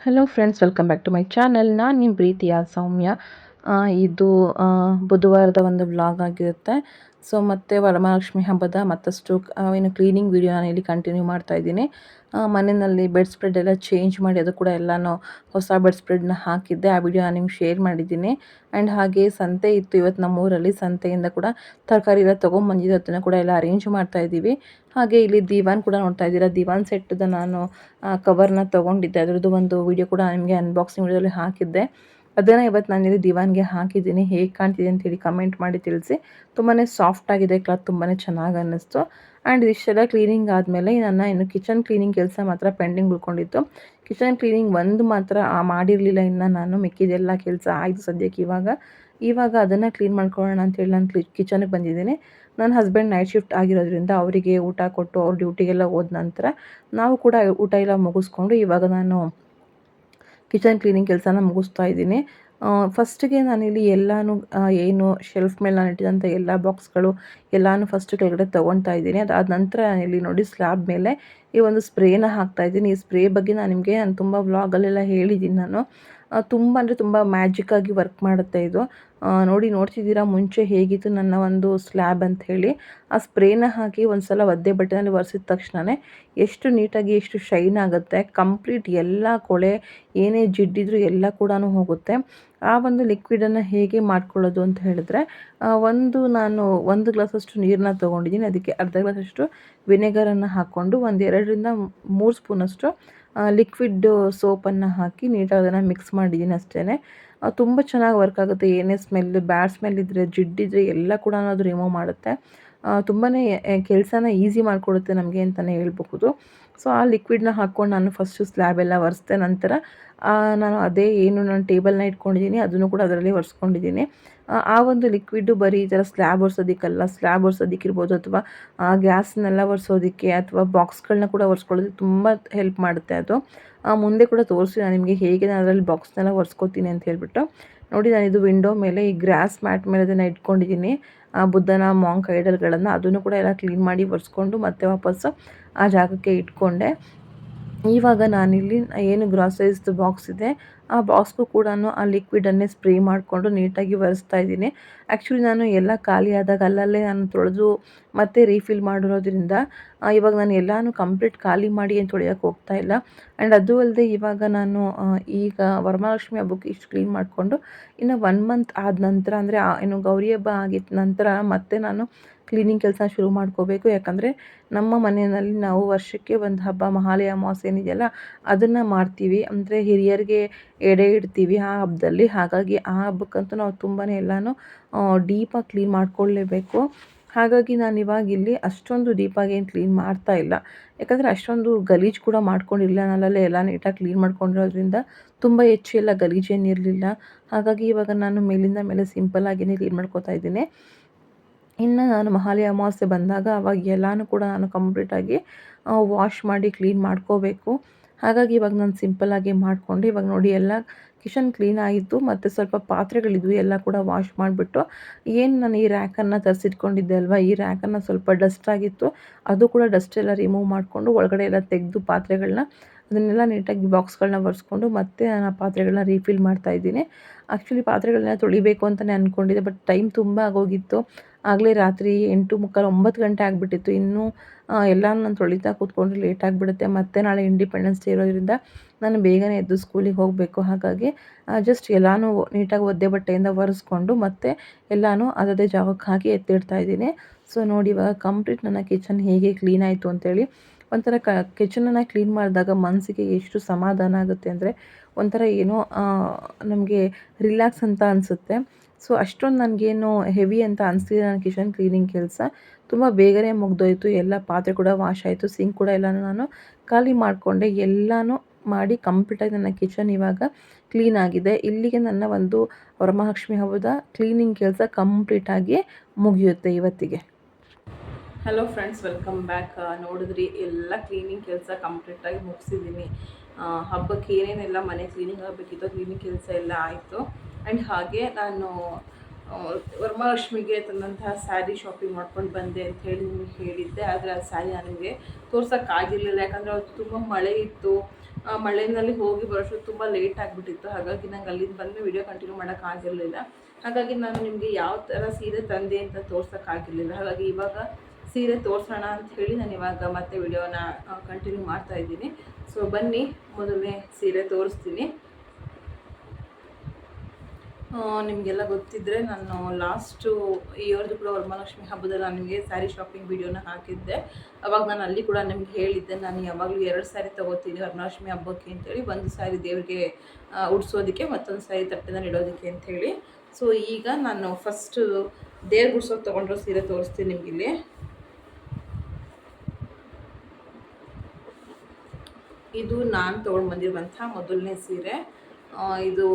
Hello friends welcome back to my channel ನಾನು ನಿಮ್ಮ ಪ್ರೀತಿಯ ಸೌಮ್ಯ ಇದು ಬುಧವಾರದ ಒಂದು ವ್ಲಾಗ್ ಆಗಿರುತ್ತೆ. ಸೊ ಮತ್ತೆ ವರಮಹಾಲಕ್ಷ್ಮಿ ಹಬ್ಬದ ಮತ್ತಷ್ಟು ಏನು ಕ್ಲೀನಿಂಗ್ ವೀಡಿಯೋ ನಾನು ಇಲ್ಲಿ ಕಂಟಿನ್ಯೂ ಮಾಡ್ತಾ ಇದ್ದೀನಿ. ಮನೆಯಲ್ಲಿ ಬೆಡ್ ಸ್ಪ್ರೆಡ್ ಎಲ್ಲ ಚೇಂಜ್ ಮಾಡಿ, ಅದು ಕೂಡ ಎಲ್ಲನೂ ಹೊಸ ಬೆಡ್ ಸ್ಪ್ರೆಡ್ನ ಹಾಕಿದ್ದೆ. ಆ ವಿಡಿಯೋ ನಾನು ನಿಮ್ಗೆ ಶೇರ್ ಮಾಡಿದ್ದೀನಿ. ಆ್ಯಂಡ್ ಹಾಗೆ ಸಂತೆ ಇತ್ತು ಇವತ್ತು ನಮ್ಮೂರಲ್ಲಿ. ಸಂತೆಯಿಂದ ಕೂಡ ತರಕಾರಿ ಎಲ್ಲ ತೊಗೊಂಬಂದಿದ್ದು, ಅದನ್ನು ಕೂಡ ಎಲ್ಲ ಅರೇಂಜ್ ಮಾಡ್ತಾ ಇದ್ದೀವಿ. ಹಾಗೆ ಇಲ್ಲಿ ದಿವಾನ್ ಕೂಡ ನೋಡ್ತಾ ಇದ್ದೀರಾ? ದಿವಾನ್ ಸೆಟ್ಟದ ನಾನು ಕವರ್ನ ತೊಗೊಂಡಿದ್ದೆ. ಅದರದ್ದು ಒಂದು ವಿಡಿಯೋ ಕೂಡ ನಿಮಗೆ ಅನ್ಬಾಕ್ಸಿಂಗ್ ವಿಡಿಯೋದಲ್ಲಿ ಹಾಕಿದ್ದೆ. ಅದನ್ನು ಇವತ್ತು ನಾನು ಇಲ್ಲಿ ದಿವಾನ್ಗೆ ಹಾಕಿದ್ದೀನಿ. ಹೇಗೆ ಕಾಣ್ತಿದೆ ಅಂತೇಳಿ ಕಮೆಂಟ್ ಮಾಡಿ ತಿಳಿಸಿ. ತುಂಬಾ ಸಾಫ್ಟ್ ಆಗಿದೆ ಕ್ಲಾತ್ ತುಂಬಾ ಚೆನ್ನಾಗಿ ಅನ್ನಿಸ್ತು. ಆ್ಯಂಡ್ ಇಷ್ಟೆಲ್ಲ ಕ್ಲೀನಿಂಗ್ ಆದಮೇಲೆ ನನ್ನ ಇನ್ನು ಕಿಚನ್ ಕ್ಲೀನಿಂಗ್ ಕೆಲಸ ಮಾತ್ರ ಪೆಂಡಿಂಗ್ ಉಳ್ಕೊಂಡಿತ್ತು. ಕಿಚನ್ ಕ್ಲೀನಿಂಗ್ ಒಂದು ಮಾತ್ರ ಮಾಡಿರಲಿಲ್ಲ ಇನ್ನು ನಾನು, ಮಿಕ್ಕಿದೆಲ್ಲ ಕೆಲಸ ಆಯಿತು ಸದ್ಯಕ್ಕೆ ಇವಾಗ. ಇವಾಗ ಅದನ್ನು ಕ್ಲೀನ್ ಮಾಡ್ಕೊಳ್ಳೋಣ ಅಂತೇಳಿ ನಾನು ಕ್ಲಿ ಕಿಚನಿಗೆ ಬಂದಿದ್ದೀನಿ. ನನ್ನ ಹಸ್ಬೆಂಡ್ ನೈಟ್ ಶಿಫ್ಟ್ ಆಗಿರೋದ್ರಿಂದ ಅವರಿಗೆ ಊಟ ಕೊಟ್ಟು ಅವ್ರ ಡ್ಯೂಟಿಗೆಲ್ಲ ಹೋದ ನಂತರ ನಾವು ಕೂಡ ಊಟ ಎಲ್ಲ ಮುಗಿಸ್ಕೊಂಡು ಇವಾಗ ನಾನು ಕಿಚನ್ ಕ್ಲೀನಿಂಗ್ ಕೆಲಸನ ಮುಗಿಸ್ತಾ ಇದ್ದೀನಿ. ಫಸ್ಟಿಗೆ ನಾನಿಲ್ಲಿ ಎಲ್ಲನೂ ಏನು ಶೆಲ್ಫ್ ಮೇಲೆ ನಾನು ಇಟ್ಟಿದಂಥ ಎಲ್ಲ ಬಾಕ್ಸ್ಗಳು ಎಲ್ಲನೂ ಫಸ್ಟ್ ಕೆಳಗಡೆ ತೊಗೊಳ್ತಾ ಇದ್ದೀನಿ. ಅದಾದ ನಂತರ ಇಲ್ಲಿ ನೋಡಿ ಸ್ಲ್ಯಾಬ್ ಮೇಲೆ ಈ ಒಂದು ಸ್ಪ್ರೇನ ಹಾಕ್ತಾ ಇದ್ದೀನಿ. ಈ ಸ್ಪ್ರೇ ಬಗ್ಗೆ ನಾನು ನಿಮಗೆ ನಾನು ತುಂಬ ವ್ಲಾಗಲ್ಲೆಲ್ಲ ಹೇಳಿದ್ದೀನಿ ನಾನು. ತುಂಬ ಅಂದರೆ ತುಂಬ ಮ್ಯಾಜಿಕ್ಕಾಗಿ ವರ್ಕ್ ಮಾಡುತ್ತೆ ಇದು. ನೋಡಿ ನೋಡ್ತಿದ್ದೀರಾ ಮುಂಚೆ ಹೇಗಿತ್ತು ನನ್ನ ಒಂದು ಸ್ಲ್ಯಾಬ್ ಅಂತ ಹೇಳಿ. ಆ ಸ್ಪ್ರೇನ ಹಾಕಿ ಒಂದು ಸಲ ಒದ್ದೆ ಬಟ್ಟೆನಲ್ಲಿ ಒರೆಸಿದ ತಕ್ಷಣವೇ ಎಷ್ಟು ನೀಟಾಗಿ, ಎಷ್ಟು ಶೈನ್ ಆಗುತ್ತೆ ಕಂಪ್ಲೀಟ್ ಎಲ್ಲ ಕೊಳೆ, ಏನೇ ಜಿಡ್ಡಿದ್ರು ಎಲ್ಲ ಕೂಡ ಹೋಗುತ್ತೆ. ಆ ಒಂದು ಲಿಕ್ವಿಡನ್ನು ಹೇಗೆ ಮಾಡ್ಕೊಳ್ಳೋದು ಅಂತ ಹೇಳಿದ್ರೆ ಒಂದು ನಾನು ಒಂದು ಗ್ಲಾಸಷ್ಟು ನೀರನ್ನ ತೊಗೊಂಡಿದ್ದೀನಿ. ಅದಕ್ಕೆ ಅರ್ಧ ಗ್ಲಾಸಷ್ಟು ವಿನೆಗರನ್ನು ಹಾಕ್ಕೊಂಡು ಒಂದು ಎರಡರಿಂದ ಮೂರು ಸ್ಪೂನಷ್ಟು ಲಿಕ್ವಿಡ್ ಸೋಪನ್ನು ಹಾಕಿ ನೀಟಾಗಿ ಅದನ್ನು ಮಿಕ್ಸ್ ಮಾಡಿದ್ದೀನಿ ಅಷ್ಟೇ ತುಂಬ ಚೆನ್ನಾಗಿ ವರ್ಕ್ ಆಗುತ್ತೆ. ಏನೇ ಸ್ಮೆಲ್ ಬ್ಯಾಡ್ ಸ್ಮೆಲ್ ಇದ್ದರೆ ಜಿಡ್ಡಿದ್ರೆ ಎಲ್ಲ ಕೂಡ ಅದು ರಿಮೂವ್ ಮಾಡುತ್ತೆ. ತುಂಬಾ ಕೆಲಸನ ಈಸಿ ಮಾಡಿಕೊಡುತ್ತೆ ನಮಗೆ ಅಂತಲೇ ಹೇಳ್ಬಹುದು. ಸೊ ಆ ಲಿಕ್ವಿಡ್ನ ಹಾಕ್ಕೊಂಡು ನಾನು ಫಸ್ಟು ಸ್ಲ್ಯಾಬ್ ಎಲ್ಲ ಒರೆಸ್ದೆ ನಂತರ ನಾನು ಅದೇ ಏನು ನಾನು ಟೇಬಲ್ನ ಇಟ್ಕೊಂಡಿದ್ದೀನಿ ಅದನ್ನು ಕೂಡ ಅದರಲ್ಲಿ ಒರೆಸ್ಕೊಂಡಿದ್ದೀನಿ ಆ ಒಂದು ಲಿಕ್ವಿಡ್ ಬರೀ ಈ ಥರ ಸ್ಲ್ಯಾಬ್ ಒರೆಸೋದಕ್ಕಲ್ಲ ಸ್ಲ್ಯಾಬ್ ಒರೆಸೋದಕ್ಕಿರ್ಬೋದು ಅಥವಾ ಗ್ಯಾಸ್ನೆಲ್ಲ ಒರೆಸೋದಕ್ಕೆ ಅಥವಾ ಬಾಕ್ಸ್ಗಳನ್ನ ಕೂಡ ಒರೆಸ್ಕೊಳ್ಳೋದಕ್ಕೆ ತುಂಬ ಹೆಲ್ಪ್ ಮಾಡುತ್ತೆ ಅದು. ಮುಂದೆ ಕೂಡ ತೋರಿಸಿ ನಾನು ನಿಮಗೆ ಹೇಗೆ ನಾನು ಅದರಲ್ಲಿ ಬಾಕ್ಸ್ನೆಲ್ಲ ಒರೆಸ್ಕೊತೀನಿ ಅಂತ ಹೇಳಿಬಿಟ್ಟು. ನೋಡಿ, ನಾನು ಇದು ವಿಂಡೋ ಮೇಲೆ ಈ ಗ್ರಾಸ್ ಮ್ಯಾಟ್ ಮೇಲೆ ಅದನ್ನು ಇಟ್ಕೊಂಡಿದ್ದೀನಿ. ಆ ಬುದ್ಧನ ಮಾಂಕ್ ಐಡಲ್ಗಳನ್ನು ಅದನ್ನು ಕೂಡ ಎಲ್ಲ ಕ್ಲೀನ್ ಮಾಡಿ ಒರೆಸ್ಕೊಂಡು ಮತ್ತೆ ವಾಪಸ್ಸು ಆ ಜಾಗಕ್ಕೆ ಇಟ್ಕೊಂಡೆ. ಇವಾಗ ನಾನಿಲ್ಲಿ ಏನು ಗ್ರಾಸರೀಸ್ದು ಬಾಕ್ಸ್ ಇದೆ ಆ ಬಾಕ್ಸ್ಗೂ ಕೂಡ ಆ ಲಿಕ್ವಿಡನ್ನೇ ಸ್ಪ್ರೇ ಮಾಡಿಕೊಂಡು ನೀಟಾಗಿ ಒರೆಸ್ತಾ ಇದ್ದೀನಿ. ಆ್ಯಕ್ಚುಲಿ ನಾನು ಎಲ್ಲ ಖಾಲಿ ಆದಾಗ ಅಲ್ಲಲ್ಲೇ ನಾನು ತೊಳೆದು ಮತ್ತೆ ರೀಫಿಲ್ ಮಾಡಿರೋದ್ರಿಂದ ಇವಾಗ ನಾನು ಎಲ್ಲನೂ ಕಂಪ್ಲೀಟ್ ಖಾಲಿ ಮಾಡಿ ಏನು ತೊಳೆಯೋಕೆ ಹೋಗ್ತಾ ಇಲ್ಲ. ಆ್ಯಂಡ್ ಅದು ಅಲ್ಲದೆ ಇವಾಗ ನಾನು ಈಗ ವರಮಹಾಲಕ್ಷ್ಮಿ ಹಬ್ಬಕ್ಕೆ ಇಷ್ಟು ಕ್ಲೀನ್ ಮಾಡಿಕೊಂಡು ಇನ್ನು ಒನ್ ಮಂತ್ ಆದ ನಂತರ ಅಂದರೆ ಏನು ಗೌರಿ ಹಬ್ಬ ಆಗಿದ್ದ ನಂತರ ಮತ್ತೆ ನಾನು ಕ್ಲೀನಿಂಗ್ ಕೆಲಸ ಶುರು ಮಾಡ್ಕೋಬೇಕು. ಯಾಕಂದರೆ ನಮ್ಮ ಮನೆಯಲ್ಲಿ ನಾವು ವರ್ಷಕ್ಕೆ ಒಂದು ಹಬ್ಬ ಮಹಾಲಯ ಅಮಾವಾಸ್ಯೆ ಏನಿದೆಯಲ್ಲ, ಅದನ್ನು ಮಾಡ್ತೀವಿ. ಅಂದರೆ ಹಿರಿಯರಿಗೆ ಎಡೆ ಇಡ್ತೀವಿ ಆ ಹಬ್ಬದಲ್ಲಿ ಹಾಗಾಗಿ ಆ ಹಬ್ಬಕ್ಕಂತೂ ನಾವು ತುಂಬಾ ಎಲ್ಲನೂ ಡೀಪಾಗಿ ಕ್ಲೀನ್ ಮಾಡ್ಕೊಳ್ಳೇಬೇಕು ಹಾಗಾಗಿ ನಾನು ಇವಾಗ ಇಲ್ಲಿ ಅಷ್ಟೊಂದು ಡೀಪಾಗಿ ಏನು ಕ್ಲೀನ್ ಮಾಡ್ತಾ ಇಲ್ಲ. ಯಾಕಂದರೆ ಅಷ್ಟೊಂದು ಗಲೀಜು ಕೂಡ ಮಾಡ್ಕೊಂಡಿಲ್ಲ. ನಾನಲ್ಲೇ ಎಲ್ಲ ನೀಟಾಗಿ ಕ್ಲೀನ್ ಮಾಡ್ಕೊಂಡಿರೋದ್ರಿಂದ ತುಂಬ ಹೆಚ್ಚು ಎಲ್ಲ ಗಲೀಜೇನಿರಲಿಲ್ಲ ಹಾಗಾಗಿ ಇವಾಗ ನಾನು ಮೇಲಿಂದ ಮೇಲೆ ಸಿಂಪಲ್ಲಾಗಿಯೇ ಕ್ಲೀನ್ ಮಾಡ್ಕೋತಾ ಇದ್ದೀನಿ. ಇನ್ನು ನಾನು ಮಹಾಲಯ ಅಮಾವಾಸ್ಯೆ ಬಂದಾಗ ಅವಾಗ ಎಲ್ಲನೂ ಕೂಡ ನಾನು ಕಂಪ್ಲೀಟಾಗಿ ವಾಶ್ ಮಾಡಿ ಕ್ಲೀನ್ ಮಾಡ್ಕೋಬೇಕು. ಹಾಗಾಗಿ ಇವಾಗ ನಾನು ಸಿಂಪಲ್ಲಾಗಿ ಮಾಡಿಕೊಂಡು ಇವಾಗ ನೋಡಿ ಎಲ್ಲ ಕಿಚನ್ ಕ್ಲೀನ್ ಆಯಿತು ಮತ್ತು ಸ್ವಲ್ಪ ಪಾತ್ರೆಗಳಿದ್ವು ಎಲ್ಲ ಕೂಡ ವಾಶ್ ಮಾಡಿಬಿಟ್ಟು. ಏನು ನಾನು ಈ ರ್ಯಾಕನ್ನು ತರಿಸಿಟ್ಕೊಂಡಿದ್ದೆ ಅಲ್ವಾ? ಈ ರ್ಯಾಕನ್ನು ಸ್ವಲ್ಪ ಡಸ್ಟ್ ಆಗಿತ್ತು. ಅದು ಕೂಡ ಡಸ್ಟ್ ಎಲ್ಲ ರಿಮೂವ್ ಮಾಡಿಕೊಂಡು ಒಳಗಡೆ ಎಲ್ಲ ತೆಗೆದು ಪಾತ್ರೆಗಳನ್ನ ಅದನ್ನೆಲ್ಲ ನೀಟಾಗಿ ಬಾಕ್ಸ್ಗಳನ್ನ ಒರೆಸ್ಕೊಂಡು ಮತ್ತೆ ನಾನು ಆ ಪಾತ್ರೆಗಳನ್ನ ರೀಫಿಲ್ ಮಾಡ್ತಾ ಇದ್ದೀನಿ. ಆ್ಯಕ್ಚುಲಿ ಪಾತ್ರೆಗಳನ್ನ ತೊಳಿಬೇಕು ಅಂತಲೇ ಅಂದ್ಕೊಂಡಿದ್ದೆ ಬಟ್ ಟೈಮ್ ತುಂಬ ಆಗೋಗಿತ್ತು. ಆಗಲೇ ರಾತ್ರಿ ಎಂಟು ಮುಕ್ಕಾಲು ಒಂಬತ್ತು ಗಂಟೆ ಆಗಿಬಿಟ್ಟಿತ್ತು. ಇನ್ನೂ ಎಲ್ಲ ನಾನು ತೊಳಿತಾ ಕೂತ್ಕೊಂಡ್ರೆ ಲೇಟ್ ಆಗಿಬಿಡುತ್ತೆ. ಮತ್ತು ನಾಳೆ ಇಂಡಿಪೆಂಡೆನ್ಸ್ ಡೇ ಇರೋದ್ರಿಂದ ನಾನು ಬೇಗನೆ ಎದ್ದು ಸ್ಕೂಲಿಗೆ ಹೋಗಬೇಕು. ಹಾಗಾಗಿ ಜಸ್ಟ್ ಎಲ್ಲನೂ ನೀಟಾಗಿ ಒದ್ದೆ ಬಟ್ಟೆಯಿಂದ ಒರೆಸ್ಕೊಂಡು ಮತ್ತೆ ಎಲ್ಲನೂ ಅದದೇ ಜಾಗಕ್ಕೆ ಹಾಕಿ ಎತ್ತಿಡ್ತಾ ಇದ್ದೀನಿ. ಸೊ ನೋಡಿ ಇವಾಗ ಕಂಪ್ಲೀಟ್ ನನ್ನ ಕಿಚನ್ ಹೇಗೆ ಕ್ಲೀನ್ ಆಯಿತು ಅಂತೇಳಿ. ಒಂಥರ ಕ ಕಿಚನನ್ನು ಕ್ಲೀನ್ ಮಾಡಿದಾಗ ಮನಸ್ಸಿಗೆ ಎಷ್ಟು ಸಮಾಧಾನ ಆಗುತ್ತೆ ಅಂದರೆ ಒಂಥರ ಏನೋ ನಮಗೆ ರಿಲ್ಯಾಕ್ಸ್ ಅಂತ ಅನಿಸುತ್ತೆ. ಸೊ ಅಷ್ಟೊಂದು ನನಗೇನು ಹೆವಿ ಅಂತ ಅನಿಸ್ತಿದೆ ನನ್ನ ಕಿಚನ್ ಕ್ಲೀನಿಂಗ್ ಕೆಲಸ. ತುಂಬ ಬೇಗನೆ ಮುಗ್ದೋಯ್ತು, ಎಲ್ಲ ಪಾತ್ರೆ ಕೂಡ ವಾಶ್ ಆಯಿತು, ಸಿಂಕ್ ಕೂಡ ಎಲ್ಲನೂ ನಾನು ಖಾಲಿ ಮಾಡಿಕೊಂಡೆ, ಎಲ್ಲನೂ ಮಾಡಿ ಕಂಪ್ಲೀಟಾಗಿ ನನ್ನ ಕಿಚನ್ ಇವಾಗ ಕ್ಲೀನ್ ಆಗಿದೆ. ಇಲ್ಲಿಗೆ ನನ್ನ ಒಂದು ವರಮಹಾಲಕ್ಷ್ಮಿ ಹಬ್ಬದ ಕ್ಲೀನಿಂಗ್ ಕೆಲಸ ಕಂಪ್ಲೀಟಾಗಿ ಮುಗಿಯುತ್ತೆ ಇವತ್ತಿಗೆ. ಹಲೋ ಫ್ರೆಂಡ್ಸ್ ವೆಲ್ಕಮ್ ಬ್ಯಾಕ್ ನೋಡಿದ್ರಿ, ಎಲ್ಲ ಕ್ಲೀನಿಂಗ್ ಕೆಲಸ ಕಂಪ್ಲೀಟಾಗಿ ಮುಗಿಸಿದ್ದೀನಿ. ಹಬ್ಬಕ್ಕೆ ಏನೇನೆಲ್ಲ ಮನೆ ಕ್ಲೀನಿಂಗ್ ಆಗಬೇಕಿತ್ತು, ಕ್ಲೀನಿಂಗ್ ಕೆಲಸ ಎಲ್ಲ ಆಯಿತು. ಆ್ಯಂಡ್ ಹಾಗೆ ನಾನು ವರಮಹಾಲಕ್ಷ್ಮಿಗೆ ತಂದಂತಹ ಸ್ಯಾರಿ ಶಾಪಿಂಗ್ ಮಾಡ್ಕೊಂಡು ಬಂದೆ ಅಂತ ಹೇಳಿ ನಿಮಗೆ ಹೇಳಿದ್ದೆ. ಆದರೆ ಆ ಸ್ಯಾರಿ ನನಗೆ ತೋರ್ಸೋಕ್ಕಾಗಿರಲಿಲ್ಲ ಯಾಕಂದರೆ ಅವತ್ತು ತುಂಬ ಮಳೆ ಇತ್ತು. ಮಳೆಯಲ್ಲಿ ಹೋಗಿ ಬರೋಷ್ಟು ತುಂಬ ಲೇಟ್ ಆಗಿಬಿಟ್ಟಿತ್ತು. ಹಾಗಾಗಿ ನಂಗೆ ಅಲ್ಲಿಂದ ಬಂದು ವಿಡಿಯೋ ಕಂಟಿನ್ಯೂ ಮಾಡೋಕ್ಕಾಗಿರಲಿಲ್ಲ ಹಾಗಾಗಿ ನಾನು ನಿಮಗೆ ಯಾವ ಥರ ಸೀರೆ ತಂದೆ ಅಂತ ತೋರ್ಸೋಕ್ಕಾಗಿರಲಿಲ್ಲ ಹಾಗಾಗಿ ಇವಾಗ ಸೀರೆ ತೋರಿಸೋಣ ಅಂತ ಹೇಳಿ ನಾನು ಇವಾಗ ಮತ್ತೆ ವಿಡಿಯೋನ ಕಂಟಿನ್ಯೂ ಮಾಡ್ತಾ ಇದ್ದೀನಿ. ಸೊ ಬನ್ನಿ, ಮೊದಲನೇ ಸೀರೆ ತೋರಿಸ್ತೀನಿ. ನಿಮಗೆಲ್ಲ ಗೊತ್ತಿದ್ದರೆ ನಾನು ಲಾಸ್ಟು ಇಯರ್ದು ಕೂಡ ವರಮಹಾಲಕ್ಷ್ಮಿ ಹಬ್ಬದಲ್ಲಿ ನಾನು ನಿಮಗೆ ಸ್ಯಾರಿ ಶಾಪಿಂಗ್ ವಿಡಿಯೋನ ಹಾಕಿದ್ದೆ. ಅವಾಗ ನಾನು ಅಲ್ಲಿ ಕೂಡ ನಿಮ್ಗೆ ಹೇಳಿದ್ದೆ, ನಾನು ಯಾವಾಗಲೂ ಎರಡು ಸ್ಯಾರಿ ತೊಗೋತೀನಿ ವರಮಹಾಲಕ್ಷ್ಮಿ ಹಬ್ಬಕ್ಕೆ ಅಂತೇಳಿ. ಒಂದು ಸ್ಯಾರಿ ದೇವರಿಗೆ ಉಡ್ಸೋದಕ್ಕೆ, ಮತ್ತೊಂದು ಸ್ಯಾರಿ ತಟ್ಟೆನ ಇಡೋದಕ್ಕೆ ಅಂಥೇಳಿ ಸೊ ಈಗ ನಾನು ಫಸ್ಟು ದೇವ್ರಿಗೆ ಉಡ್ಸೋಕೆ ತೊಗೊಂಡಿರೋ ಸೀರೆ ತೋರಿಸ್ತೀನಿ ನಿಮ್ಗೆ ಇಲ್ಲಿ. ಇದು ನಾನು ತೊಗೊಂಡು ಬಂದಿರುವಂಥ ಮೊದಲನೇ ಸೀರೆ. ಇದು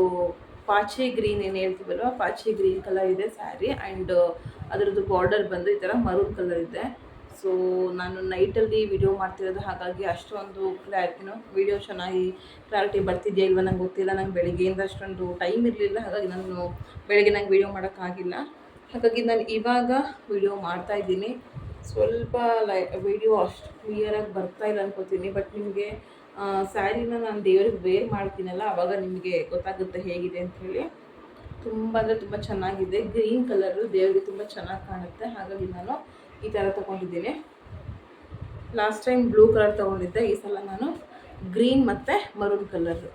ಪಾಚಿ ಗ್ರೀನ್ ಏನು ಹೇಳ್ತೀವಲ್ವ? ಪಾಚಿ ಗ್ರೀನ್ ಕಲರ್ ಇದೆ ಸ್ಯಾರಿ ಆ್ಯಂಡ್ ಅದರದ್ದು ಬಾರ್ಡರ್ ಬಂದು ಈ ಥರ ಮರೂನ್ ಕಲರ್ ಇದೆ. ಸೊ ನಾನು ನೈಟಲ್ಲಿ ವಿಡಿಯೋ ಮಾಡ್ತಿರೋದು ಹಾಗಾಗಿ ಅಷ್ಟೊಂದು ಕ್ಲಾರಿಟಿನೋ ವಿಡಿಯೋ ಚೆನ್ನಾಗಿ ಕ್ಲಾರಿಟಿ ಬರ್ತಿದೆಯಾ ಇಲ್ವ ನಂಗೆ ಗೊತ್ತಿಲ್ಲ. ನಂಗೆ ಬೆಳಿಗ್ಗೆಯಿಂದ ಅಷ್ಟೊಂದು ಟೈಮ್ ಇರಲಿಲ್ಲ. ಹಾಗಾಗಿ ನಾನು ಬೆಳಗ್ಗೆ ನಂಗೆ ವಿಡಿಯೋ ಮಾಡೋಕ್ಕಾಗಿಲ್ಲ ಹಾಗಾಗಿ ನಾನು ಇವಾಗ ವಿಡಿಯೋ ಮಾಡ್ತಾ ಇದ್ದೀನಿ. ಸ್ವಲ್ಪ ಲೈ ವಿಡಿಯೋ ಅಷ್ಟು ಕ್ಲಿಯರಾಗಿ ಬರ್ತಾ ಇಲ್ಲ ಅನ್ಕೋತೀನಿ. ಬಟ್ ನಿಮಗೆ ಸ್ಯಾರಿನ ನಾನು ದೇವ್ರಿಗೆ ವೇರ್ ಮಾಡ್ತೀನಲ್ಲ, ಅವಾಗ ನಿಮಗೆ ಗೊತ್ತಾಗುತ್ತೆ ಹೇಗಿದೆ ಅಂತ ಹೇಳಿ. ತುಂಬ ಅಂದರೆ ತುಂಬ ಚೆನ್ನಾಗಿದೆ. ಗ್ರೀನ್ ಕಲರು, ದೇವರಿಗೆ ತುಂಬ ಚೆನ್ನಾಗಿ ಕಾಣುತ್ತೆ. ಹಾಗಾಗಿ ನಾನು ಈ ಥರ ತೊಗೊಂಡಿದ್ದೀನಿ. ಲಾಸ್ಟ್ ಟೈಮ್ ಬ್ಲೂ ಕಲರ್ ತೊಗೊಂಡಿದ್ದೆ, ಈ ಸಲ ನಾನು ಗ್ರೀನ್ ಮತ್ತು ಮರೂನ್ ಕಲರ್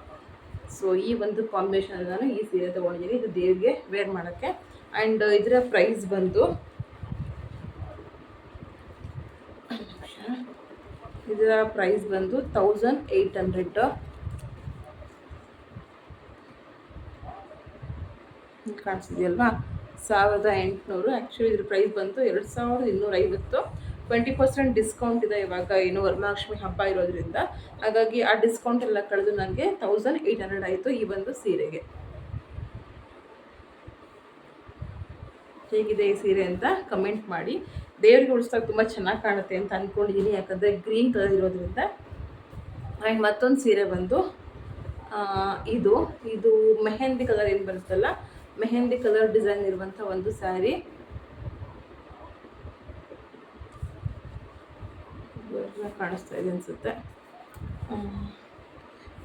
ಸೊ ಈ ಒಂದು ಕಾಂಬಿನೇಷನಲ್ಲಿ ನಾನು ಈ ಸೀರೆ ತೊಗೊಂಡಿದ್ದೀನಿ. ಇದು ದೇವ್ರಿಗೆ ವೇರ್ ಮಾಡೋಕ್ಕೆ. ಆ್ಯಂಡ್ ಇದರ ಪ್ರೈಸ್ ಬಂದು ಇದರ ಪ್ರೈಸ್ ಬಂದು ತೌಸಂಡ್ ಏಯ್ಟ್ ಹಂಡ್ರೆಡ್ ಕಾಣಿಸಿದೆಯಲ್ವಾ? ಸಾವಿರದ ಎಂಟುನೂರು. ಆ್ಯಕ್ಚುಲಿ ಇದ್ರ ಪ್ರೈಸ್ ಬಂತು ಎರಡು ಸಾವಿರದ ಇನ್ನೂರ ಐವತ್ತು ಟ್ವೆಂಟಿ ಪರ್ಸೆಂಟ್ ಡಿಸ್ಕೌಂಟ್ ಇದೆ ಇವಾಗ ಏನು ವರಮಹಾಲಕ್ಷ್ಮಿ ಹಬ್ಬ ಇರೋದ್ರಿಂದ. ಹಾಗಾಗಿ ಆ ಡಿಸ್ಕೌಂಟ್ ಎಲ್ಲ ಕಳೆದು ನನಗೆ ತೌಸಂಡ್ ಏಯ್ಟ್ ಹಂಡ್ರೆಡ್ ಆಯಿತು ಈ ಒಂದು ಸೀರೆಗೆ. ಹೇಗಿದೆ ಈ ಸೀರೆ ಅಂತ ಕಮೆಂಟ್ ಮಾಡಿ. ದೇವರಿಗೆ ಉಳಿಸ್ದಾಗ ತುಂಬ ಚೆನ್ನಾಗಿ ಕಾಣುತ್ತೆ ಅಂತ ಅಂದ್ಕೊಂಡಿದ್ದೀನಿ ಯಾಕಂದರೆ ಗ್ರೀನ್ ಕಲರ್ ಇರೋದ್ರಿಂದ. ಆ್ಯಂಡ್ ಮತ್ತೊಂದು ಸೀರೆ ಬಂದು ಇದು ಇದು ಮೆಹೆಂದಿ ಕಲರ್ ಏನು ಬರುತ್ತಲ್ಲ, ಮೆಹೆಂದಿ ಕಲರ್ ಡಿಸೈನ್ ಇರುವಂಥ ಒಂದು ಸ್ಯಾರಿ ಕಾಣಿಸ್ತಾ ಇದೆ ಅನಿಸುತ್ತೆ.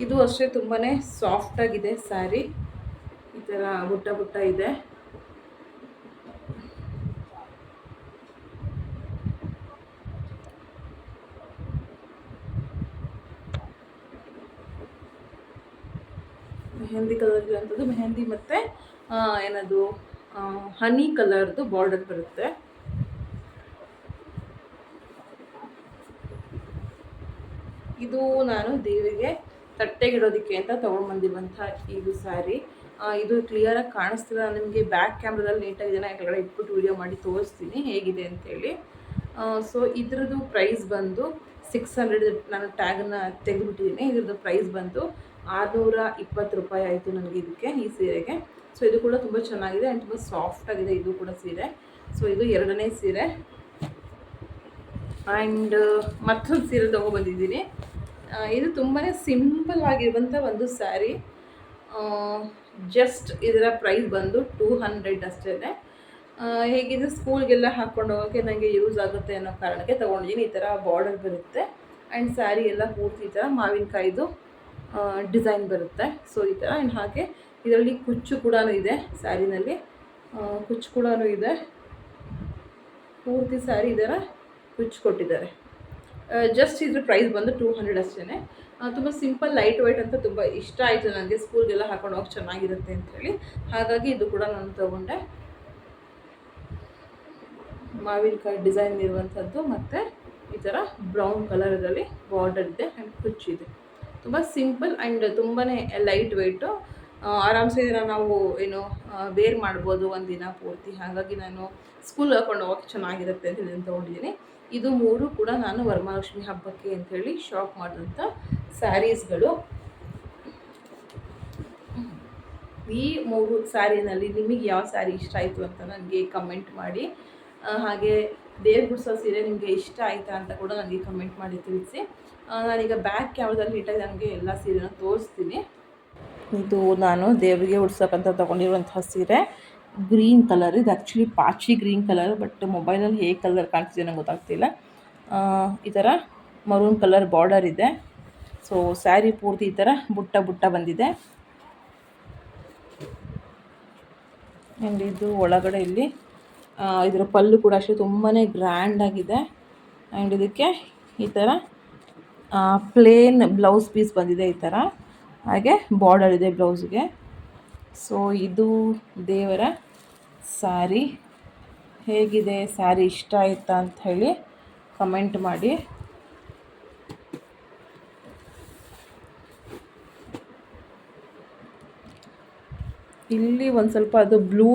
ಇದು ಅಷ್ಟೇ ತುಂಬಾ ಸಾಫ್ಟಾಗಿದೆ ಸ್ಯಾರಿ ಈ ಥರ ಬುಟ್ಟ ಬುಟ್ಟ ಇದೆ. ಮೆಹಂದಿ ಕಲರ್ ಇರುವಂಥದ್ದು ಮೆಹಂದಿ ಮತ್ತು ಏನದು ಹನಿ ಕಲರ್ದು ಬಾರ್ಡರ್ ಬರುತ್ತೆ. ಇದು ನಾನು ದೇವಿಗೆ ತಟ್ಟೆಗಿಡೋದಕ್ಕೆ ಅಂತ ತೊಗೊಂಡ್ಬಂದಿರುವಂಥ ಇದು ಸ್ಯಾರಿ ಇದು ಕ್ಲಿಯರಾಗಿ ಕಾಣಿಸ್ತಿಲ್ಲ. ನಿಮಗೆ ಬ್ಯಾಕ್ ಕ್ಯಾಮ್ರಾದಲ್ಲಿ ನೀಟಾಗಿ ಜನ ಕೆಳಗಡೆ ಇಟ್ಬಿಟ್ಟು ವೀಡಿಯೋ ಮಾಡಿ ತೋರಿಸ್ತೀನಿ ಹೇಗಿದೆ ಅಂತೇಳಿ. ಸೊ ಇದ್ರದ್ದು ಪ್ರೈಸ್ ಬಂದು ಸಿಕ್ಸ್ ಹಂಡ್ರೆಡ್ ನಾನು ಟ್ಯಾಗನ್ನು ತೆಗೆದುಬಿಟ್ಟಿದ್ದೀನಿ. ಇದ್ರದ್ದು ಪ್ರೈಸ್ ಬಂದು ಆರುನೂರ ಇಪ್ಪತ್ತು ರೂಪಾಯಿ ಆಯಿತು ನನಗೆ ಇದಕ್ಕೆ, ಈ ಸೀರೆಗೆ. ಸೊ ಇದು ಕೂಡ ತುಂಬ ಚೆನ್ನಾಗಿದೆ ಆ್ಯಂಡ್ ತುಂಬ ಸಾಫ್ಟ್ ಆಗಿದೆ ಇದು ಕೂಡ ಸೀರೆ. ಸೊ ಇದು ಎರಡನೇ ಸೀರೆ. ಆ್ಯಂಡ್ ಮತ್ತೊಂದು ಸೀರೆ ತೊಗೊಬಂದಿದ್ದೀನಿ ಇದು ತುಂಬಾ ಸಿಂಪಲ್ ಆಗಿರುವಂಥ ಒಂದು ಸ್ಯಾರಿ ಜಸ್ಟ್ ಇದರ ಪ್ರೈಸ್ ಬಂದು ಟೂ ಹಂಡ್ರೆಡ್ ಅಷ್ಟೇ ಹೇಗಿದೆ? ಸ್ಕೂಲ್ಗೆಲ್ಲ ಹಾಕ್ಕೊಂಡು ಹೋಗೋಕ್ಕೆ ನನಗೆ ಯೂಸ್ ಆಗುತ್ತೆ ಅನ್ನೋ ಕಾರಣಕ್ಕೆ ತೊಗೊಂಡಿದ್ದೀನಿ. ಈ ಥರ ಬಾರ್ಡರ್ ಬರುತ್ತೆ. ಆ್ಯಂಡ್ ಸ್ಯಾರಿ ಎಲ್ಲ ಪೂರ್ತಿ ಈ ಥರ ಮಾವಿನಕಾಯಿದು. ಡಿಸೈನ್ ಬರುತ್ತೆ. ಸೊ ಈ ಥರ ಆ್ಯಂಡ್ ಹಾಗೆ ಇದರಲ್ಲಿ ಕುಚ್ಚು ಕೂಡ ಇದೆ ಸ್ಯಾರಿನಲ್ಲಿ. ಕುಚ್ಚು ಕೂಡ ಇದೆ. ಪೂರ್ತಿ ಸ್ಯಾರಿ ಇದರ ಕುಚ್ಚು ಕೊಟ್ಟಿದ್ದಾರೆ. ಜಸ್ಟ್ ಇದ್ರ ಪ್ರೈಸ್ ಬಂದು ಟೂ ಹಂಡ್ರೆಡ್ ಅಷ್ಟೇ ತುಂಬ ಸಿಂಪಲ್ ಲೈಟ್ ವೈಟ್ ಅಂತ ತುಂಬ ಇಷ್ಟ ಆಯಿತು ನನಗೆ ಸ್ಕೂಲ್ಗೆಲ್ಲ ಹಾಕೊಂಡು ಹೋಗಿ ಚೆನ್ನಾಗಿರುತ್ತೆ ಅಂತೇಳಿ ಹಾಗಾಗಿ ಇದು ಕೂಡ ನಾನು ತೊಗೊಂಡೆ. ಮಾವಿನಕಾಯಿ ಡಿಸೈನ್ ಇರುವಂಥದ್ದು ಮತ್ತು ಈ ಥರ ಬ್ರೌನ್ ಕಲರಲ್ಲಿ ಬಾರ್ಡರ್ ಇದೆ. ಆ್ಯಂಡ್ ಕುಚ್ಚಿದೆ ತುಂಬ ಸಿಂಪಲ್ ಆ್ಯಂಡ್ ತುಂಬಾ ಲೈಟ್ ವೆಯ್ಟು ಆರಾಮ್ಸೆ ಇದನ್ನು ನಾವು ಏನು ವೇರ್ ಮಾಡ್ಬೋದು ಒಂದು ದಿನ ಪೂರ್ತಿ. ಹಾಗಾಗಿ ನಾನು ಸ್ಕೂಲ್ ಹಾಕೊಂಡು ಹೋಗೋಕ್ಕೆ ಚೆನ್ನಾಗಿರುತ್ತೆ ಅಂತ ಹೇಳಿ ತೊಗೊಂಡಿದ್ದೀನಿ. ಇದು ಮೂರು ಕೂಡ ನಾನು ವರಮಹಾಲಕ್ಷ್ಮಿ ಹಬ್ಬಕ್ಕೆ ಅಂಥೇಳಿ ಶಾಪ್ ಮಾಡಿದಂಥ ಸ್ಯಾರೀಸ್ಗಳು ಈ ಮೂರು ಸ್ಯಾರಿನಲ್ಲಿ ನಿಮಗೆ ಯಾವ ಸ್ಯಾರಿ ಇಷ್ಟ ಆಯಿತು ಅಂತ ನನಗೆ ಕಮೆಂಟ್ ಮಾಡಿ. ಹಾಗೆ ದೇವ್ರ ಗುಡ್ಸೋ ಸೀರೆ ನಿಮಗೆ ಇಷ್ಟ ಆಯಿತಾ ಅಂತ ಕೂಡ ನನಗೆ ಕಮೆಂಟ್ ಮಾಡಿ ತಿಳಿಸಿ. ನಾನೀಗ ಬ್ಯಾಕ್ ಕ್ಯಾಮ್ರದಲ್ಲಿ ನೀಟಾಗಿ ನನಗೆ ಎಲ್ಲ ಸೀರೆನ ತೋರಿಸ್ತೀನಿ. ಇದು ನಾನು ದೇವರಿಗೆ ಉಡ್ಸೋಕ್ಕಂತ ತೊಗೊಂಡಿರುವಂತಹ ಸೀರೆ. ಗ್ರೀನ್ ಕಲರ್ ಇದು ಆ್ಯಕ್ಚುಲಿ ಪಾಚಿ ಗ್ರೀನ್ ಕಲರ್ ಬಟ್ ಮೊಬೈಲಲ್ಲಿ ಹೇಗೆ ಕಲರ್ ಕಾಣ್ತಿದೆ ನಂಗೆ ಗೊತ್ತಾಗ್ತಿಲ್ಲ. ಈ ಥರ ಮರೂನ್ ಕಲರ್ ಬಾರ್ಡರ್ ಇದೆ. ಸೊ ಸ್ಯಾರಿ ಪೂರ್ತಿ ಈ ಥರ ಬುಟ್ಟ ಬುಟ್ಟ ಬಂದಿದೆ. ಆ್ಯಂಡ್ ಇದು ಒಳಗಡೆ ಇಲ್ಲಿ ಇದರ ಪಲ್ಲು ಕೂಡ ಅಷ್ಟೇ ತುಂಬಾ ಗ್ರ್ಯಾಂಡ್ ಆಗಿದೆ. ಆ್ಯಂಡ್ ಇದಕ್ಕೆ ಈ ಥರ ಪ್ಲೇನ್ ಬ್ಲೌಸ್ ಪೀಸ್ ಬಂದಿದೆ ಈ ಥರ ಹಾಗೆ ಬಾರ್ಡರ್ ಇದೆ ಬ್ಲೌಸ್ಗೆ ಸೊ ಇದು ದೇವರ ಸ್ಯಾರಿ ಹೇಗಿದೆ ಸ್ಯಾರಿ ಇಷ್ಟ ಆಯ್ತಾ ಅಂತ ಹೇಳಿ ಕಮೆಂಟ್ ಮಾಡಿ. ಇಲ್ಲಿ ಒಂದು ಸ್ವಲ್ಪ ಅದು ಬ್ಲೂ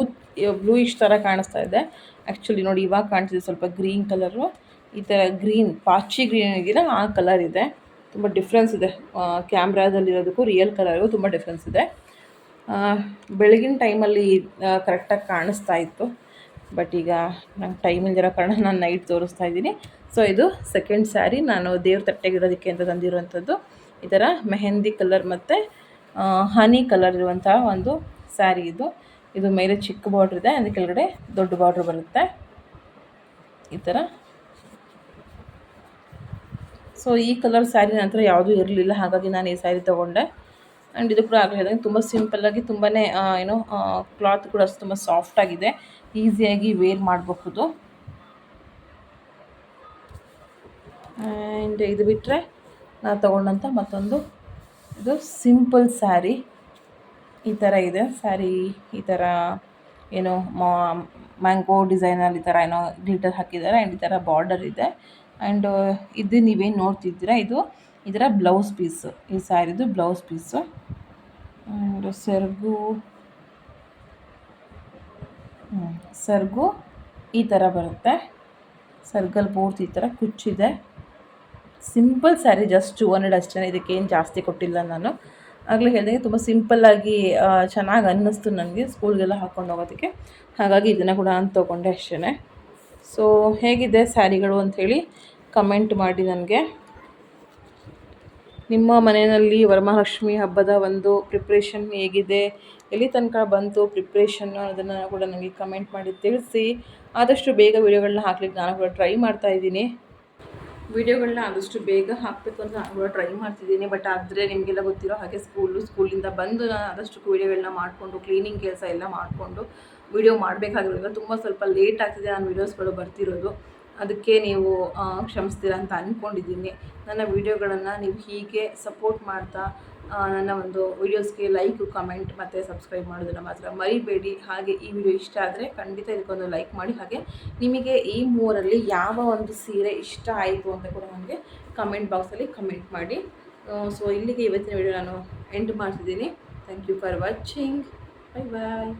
ಬ್ಲೂಯಿಶ್ ಥರ ಕಾಣಿಸ್ತಾ ಇದೆ. ಆ್ಯಕ್ಚುಲಿ ನೋಡಿ ಇವಾಗ ಕಾಣಿಸ್ತಿದೆ ಸ್ವಲ್ಪ ಗ್ರೀನ್ ಕಲರು ಈ ಥರ ಗ್ರೀನ್ ಪಾಚಿ ಗ್ರೀನ್ ಇದೆಯಲ್ಲ ಆ ಕಲರ್ ಇದೆ. ತುಂಬ ಡಿಫ್ರೆನ್ಸ್ ಇದೆ. ಕ್ಯಾಮ್ರಾದಲ್ಲಿರೋದಕ್ಕೂ ರಿಯಲ್ ಕಲರ್ಗೂ ತುಂಬ ಡಿಫ್ರೆನ್ಸ್ ಇದೆ. ಬೆಳಗಿನ ಟೈಮಲ್ಲಿ ಕರೆಕ್ಟಾಗಿ ಕಾಣಿಸ್ತಾ ಇತ್ತು. ಬಟ್ ಈಗ ನಂಗೆ ಟೈಮ್ ಇಲ್ದಿರೋ ಕಾರಣ ನಾನು ನೈಟ್ ತೋರಿಸ್ತಾ ಇದ್ದೀನಿ. ಸೊ ಇದು ಸೆಕೆಂಡ್ ಸ್ಯಾರಿ ನಾನು ದೇವ್ರ ತಟ್ಟೆಗಿಡೋದಕ್ಕೆ ಅಂತ ತಂದಿರುವಂಥದ್ದು. ಈ ಥರ ಮೆಹಂದಿ ಕಲರ್ ಮತ್ತು ಹನಿ ಕಲರ್ ಇರುವಂತಹ ಒಂದು ಸ್ಯಾರಿ ಇದು. ಇದು ಮೇಲೆ ಚಿಕ್ಕ ಬಾರ್ಡ್ರ್ ಇದೆ. ಅದಕ್ಕೆ ಕೆಳಗಡೆ ದೊಡ್ಡ ಬಾರ್ಡ್ರ್ ಬರುತ್ತೆ. ಈ ಥರ ಸೊ ಈ ಕಲರ್ ಸ್ಯಾರಿ ನಂತರ ಯಾವುದೂ ಇರಲಿಲ್ಲ. ಹಾಗಾಗಿ ನಾನು ಈ ಸ್ಯಾರಿ ತೊಗೊಂಡೆ. ಆ್ಯಂಡ್ ಇದು ಕೂಡ ಆಗಲೇ ಹೇಳಿದಂಗೆ ತುಂಬ ಸಿಂಪಲ್ಲಾಗಿ ತುಂಬಾ ಏನೋ ಕ್ಲಾತ್ ಕೂಡ ಅಷ್ಟು ತುಂಬ ಸಾಫ್ಟಾಗಿದೆ ಈಸಿಯಾಗಿ ವೇರ್ ಮಾಡಬಹುದು. ಆ್ಯಂಡ್ ಇದು ಬಿಟ್ಟರೆ ನಾನು ತೊಗೊಂಡಂಥ ಮತ್ತೊಂದು ಇದು ಸಿಂಪಲ್ ಸ್ಯಾರಿ ಈ ಥರ ಇದೆ. ಸ್ಯಾರಿ ಈ ಥರ ಏನೋ ಮ್ಯಾಂಗೋ ಡಿಸೈನಲ್ಲಿ ಈ ಥರ ಏನೋ ಗ್ಲಿಟರ್ ಹಾಕಿದ್ದಾರೆ. ಆ್ಯಂಡ್ ಈ ಥರ ಬಾರ್ಡರ್ ಇದೆ. ಆ್ಯಂಡ್ ಇದು ನೀವೇನು ನೋಡ್ತಿದ್ದೀರಾ? ಇದು ಇದರ ಬ್ಲೌಸ್ ಪೀಸು. ಈ ಸ್ಯಾರಿದು ಬ್ಲೌಸ್ ಪೀಸು. ಆ್ಯಂಡ್ ಸರ್ಗು ಸರ್ಗು ಸೆರಗು ಈ ಥರ ಬರುತ್ತೆ. ಸರ್ಗಲ್ ಪೂರ್ತಿ ಈ ಥರ ಕುಚ್ಚಿದೆ. Simple sari just two hundred ಅಷ್ಟೇ ಇದಕ್ಕೇನು ಜಾಸ್ತಿ ಕೊಟ್ಟಿಲ್ಲ ನಾನು. ಆಗಲೇ ಹೇಳಿದಂಗೆ ತುಂಬ ಸಿಂಪಲ್ಲಾಗಿ ಚೆನ್ನಾಗಿ ಅನ್ನಿಸ್ತು ನನಗೆ ಸ್ಕೂಲ್ಗೆಲ್ಲ ಹಾಕ್ಕೊಂಡು ಹೋಗೋದಕ್ಕೆ. ಹಾಗಾಗಿ ಇದನ್ನು ಕೂಡ ನಾನು ತೊಗೊಂಡೆ ಅಷ್ಟೇ ಸೊ ಹೇಗಿದೆ ಸ್ಯಾರಿಗಳು ಅಂಥೇಳಿ ಕಮೆಂಟ್ ಮಾಡಿ ನನಗೆ. ನಿಮ್ಮ ಮನೆಯಲ್ಲಿ ವರಮಹಾಲಕ್ಷ್ಮಿ ಹಬ್ಬದ ಒಂದು ಪ್ರಿಪ್ರೇಷನ್ ಹೇಗಿದೆ? ಎಲ್ಲಿ ತನಕ ಬಂತು ಪ್ರಿಪ್ರೇಷನ್ ಅದನ್ನು ಕೂಡ ನನಗೆ ಕಮೆಂಟ್ ಮಾಡಿ ತಿಳಿಸಿ. ಆದಷ್ಟು ಬೇಗ ವೀಡಿಯೋಗಳನ್ನ ಹಾಕ್ಲಿಕ್ಕೆ ನಾನು ಕೂಡ ಟ್ರೈ ಮಾಡ್ತಾ ಇದ್ದೀನಿ. ವೀಡಿಯೋಗಳನ್ನ ಆದಷ್ಟು ಬೇಗ ಹಾಕಬೇಕು ಅಂತ ನಾನು ಕೂಡ ಟ್ರೈ ಮಾಡ್ತಿದ್ದೀನಿ. ಬಟ್ ಆದರೆ ನಿಮಗೆಲ್ಲ ಗೊತ್ತಿರೋ ಹಾಗೆ ಸ್ಕೂಲು ಸ್ಕೂಲಿಂದ ಬಂದು ನಾನು ಆದಷ್ಟು ವೀಡಿಯೋಗಳನ್ನ ಮಾಡಿಕೊಂಡು ಕ್ಲೀನಿಂಗ್ ಕೆಲಸ ಎಲ್ಲ ಮಾಡಿಕೊಂಡು ವೀಡಿಯೋ ಮಾಡಬೇಕಾಗಿರೋದ್ರಿಂದ ತುಂಬ ಸ್ವಲ್ಪ ಲೇಟ್ ಆಗ್ತಿದೆ ನಾನು ವೀಡಿಯೋಸ್ಗಳು ಬರ್ತಿರೋದು. ಅದಕ್ಕೆ ನೀವು ಕ್ಷಮಿಸ್ತೀರ ಅಂತ ಅಂದ್ಕೊಂಡಿದ್ದೀನಿ ನನ್ನ ವೀಡಿಯೋಗಳನ್ನು ನೀವು ಹೀಗೆ ಸಪೋರ್ಟ್ ಮಾಡ್ತಾ ನನ್ನ ಒಂದು ವೀಡಿಯೋಸ್ಗೆ ಲೈಕ್ ಕಮೆಂಟ್ ಮತ್ತು ಸಬ್ಸ್ಕ್ರೈಬ್ ಮಾಡೋದನ್ನು ಮಾತ್ರ ಮರಿಬೇಡಿ. ಹಾಗೆ ಈ ವಿಡಿಯೋ ಇಷ್ಟ ಆದರೆ ಖಂಡಿತ ಇದಕ್ಕೊಂದು ಲೈಕ್ ಮಾಡಿ. ಹಾಗೆ ನಿಮಗೆ ಈ ಮೂರಲ್ಲಿ ಯಾವ ಒಂದು ಸೀರೆ ಇಷ್ಟ ಆಯಿತು ಅಂತ ಕೂಡ ನನಗೆ ಕಮೆಂಟ್ ಬಾಕ್ಸಲ್ಲಿ ಕಮೆಂಟ್ ಮಾಡಿ. ಸೊ ಇಲ್ಲಿಗೆ ಇವತ್ತಿನ ವಿಡಿಯೋ ನಾನು ಎಂಡ್ ಮಾಡ್ತಿದ್ದೀನಿ. Thank you for watching bye bye